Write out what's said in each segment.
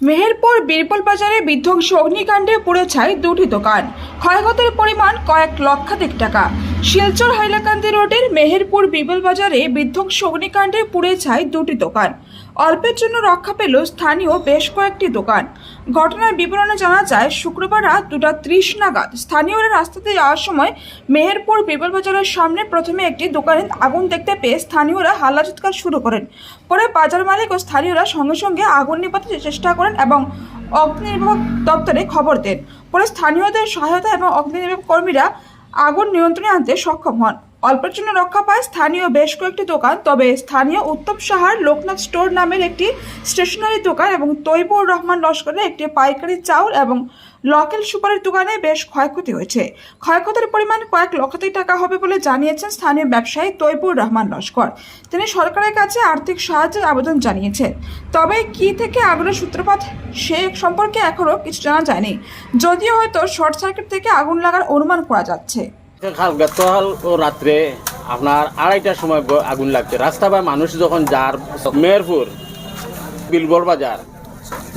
মেহেরপুর বীরবল বাজারে বিধ্বংসী অগ্নিকাণ্ডে পুড়ে ছাই দুটি দোকান। ক্ষয়ক্ষতির পরিমাণ কয়েক লক্ষাধিক টাকা। শিলচর হাইলাকান্দি রোডের মেহেরপুর বীরবল বাজারে বিধ্বংসী অগ্নিকাণ্ডে পুড়ে ছাই দুটি দোকান। অল্পের জন্য রক্ষা পেল স্থানীয় বেশ কয়েকটি দোকান। ঘটনার বিবরণে জানা যায়, শুক্রবার রাত দুটা ত্রিশ নাগাদ স্থানীয়রা রাস্তাতে যাওয়ার সময় মেহেরপুর বিরবল বাজারের সামনে প্রথমে একটি দোকানে আগুন দেখতে পেয়ে স্থানীয়রা হাল্লা চিৎকার শুরু করেন। পরে বাজার মালিক ও স্থানীয়রা সঙ্গে সঙ্গে আগুন নিভাতে চেষ্টা করেন এবং অগ্নি দপ্তরে খবর দেন। পরে স্থানীয়দের সহায়তা এবং অগ্নি কর্মীরা আগুন নিয়ন্ত্রণে আনতে সক্ষম হন। অল্পের জন্য রক্ষা পায় স্থানীয় বেশ কয়েকটি দোকান, তবে স্থানীয় উত্তম সাহার লোকনাথ স্টোর নামের একটি স্টেশনারি দোকান এবং তৈবুর রহমান লস্করের একটি পাইকারি চাউল এবং লকেল সুপারের দোকানে বেশ ক্ষয়ক্ষতি হয়েছে। ক্ষয়ক্ষতির পরিমাণ কয়েক লক্ষাধিক টাকা হবে বলে জানিয়েছেন স্থানীয় ব্যবসায়ী তৈবুর রহমান লস্কর। তিনি সরকারের কাছে আর্থিক সাহায্যের আবেদন জানিয়েছেন। তবে কি থেকে আগুনের সূত্রপাত, সে সম্পর্কে এখনও কিছু জানা যায়নি। যদিও হয়তো শর্ট সার্কিট থেকে আগুন লাগার অনুমান করা যাচ্ছে। কাল গতকাল ও রাত্রে আপনার আড়াইটার সময় আগুন লাগছে। রাস্তা বা মানুষ যখন যার মেহেরপুর, বিলবর বাজার,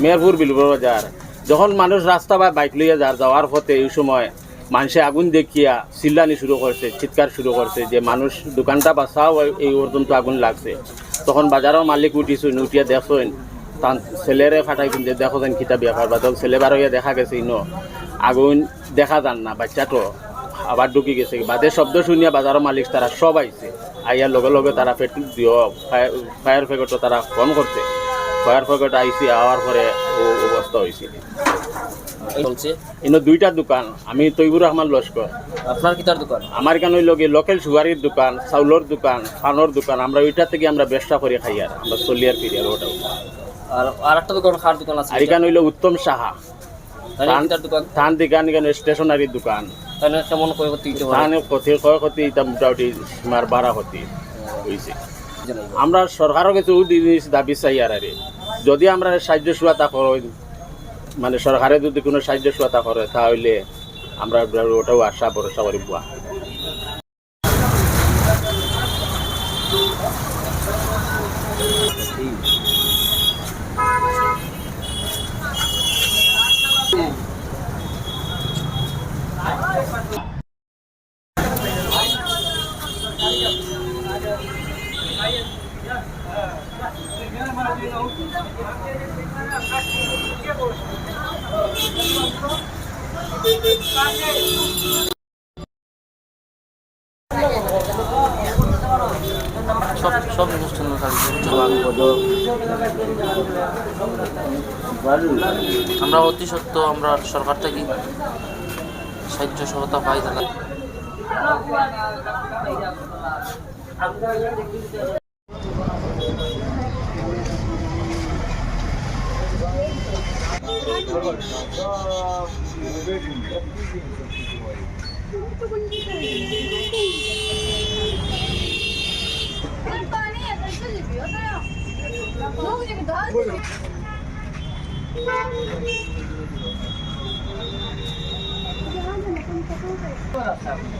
মেহেরপুর, বিলবর বাজার, যখন মানুষ রাস্তা বা বাইক লইয়া যার যাওয়ার পথে এই সময় মানুষে আগুন দেখিয়া চিল্লানি শুরু করছে, চিৎকার শুরু করছে যে মানুষ দোকানটা বাঁচাও এই পর্যন্ত আগুন লাগছে। তখন বাজারের মালিক উঠিছুন, উঠিয়া দেখছেন, তান ছেলেরে ফাটাই কিনতে দেখো যেন কিতাব ব্যাপার বা তখন ছেলে বার হইয়া দেখা গেছে, ইনো আগুন দেখা যান না, বাচ্চাটো। আবার ঢুকি গেছে। বাদে শব্দ শুনিয়া বাজারের মালিক তারা সব আইছে। আইয়ার লগে লগে তারা পেট্রোল দিও ফায়ার ফ্যাগটও তারা ফোন করছে। ফায়ার ফ্যাগট আইসি আওয়ার পরে ও অবস্থা হয়েছে চলছে ইনো দুইটা দোকান আমি তৈবুর রহমান লস্কর। আপনার কিতার দোকান? আমার কেন লগে লোকাল সুগারির দোকান চাউলের দোকান পানের দোকান আমরা ওইটা থেকে আমরা ব্যবসা করে খাই আর আমরা চলি আর ফিরি আর ওটাও। আর আর একটা দোকান খার দোকান আছে আর হইল উত্তম সাহা। দোকান? স্টেশনারি দোকান। তাহলে কেমন ক্ষতি এটা মোটামুটি সীমার বাড়া ক্ষতি হয়েছে আমরা সরকারও কিছু জিনিস দাবি চাই আর আরে। যদি আমরা সাহায্য সহায়তা করেন মানে সরকারে যদি কোনো সাহায্য সহায়তা করে তাহলে আমরা ওটাও আশা ভরসা করি বুয়া। সব সব অনুষ্ঠান আমরা অতি সত্য আমরা সরকার থেকে সাহায্য সহায়তা পাই তাহলে। Gracias.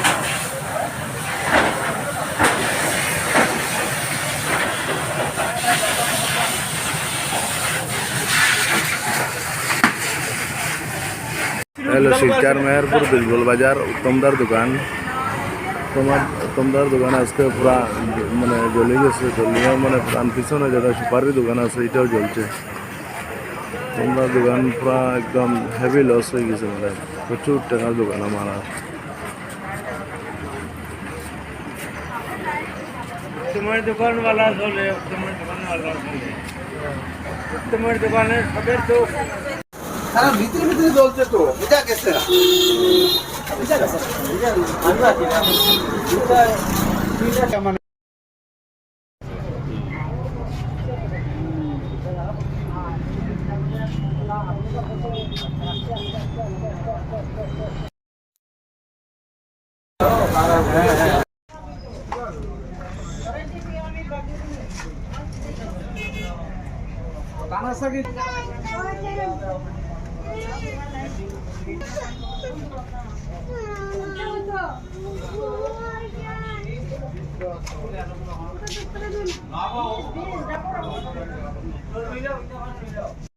হলো শিলচার মেহেরপুর বিলবুল বাজার, উত্তমদার দোকান। তোমার তোমার দোকান আজকে পুরা মানে জ্বলে গেছে জ্বলিয়ে মানে প্রাণ পিছনে যেটা সুপারির দোকান আছে, এটাও জ্বলছে। তোমরা দোকান পুরা একদম হেভি লস হয়ে গেছে মানে প্রচুর টাকার দোকান আমার তোমার দোকানওয়ালা চলে তোমার দোকানওয়ালা চলে তোমার দোকানের সবের তো তারা ভিতরে ভিতরে জ্বলছে তো বুঝা গেছে না। বুঝা আমরা বাংলা এটা- এটা মানে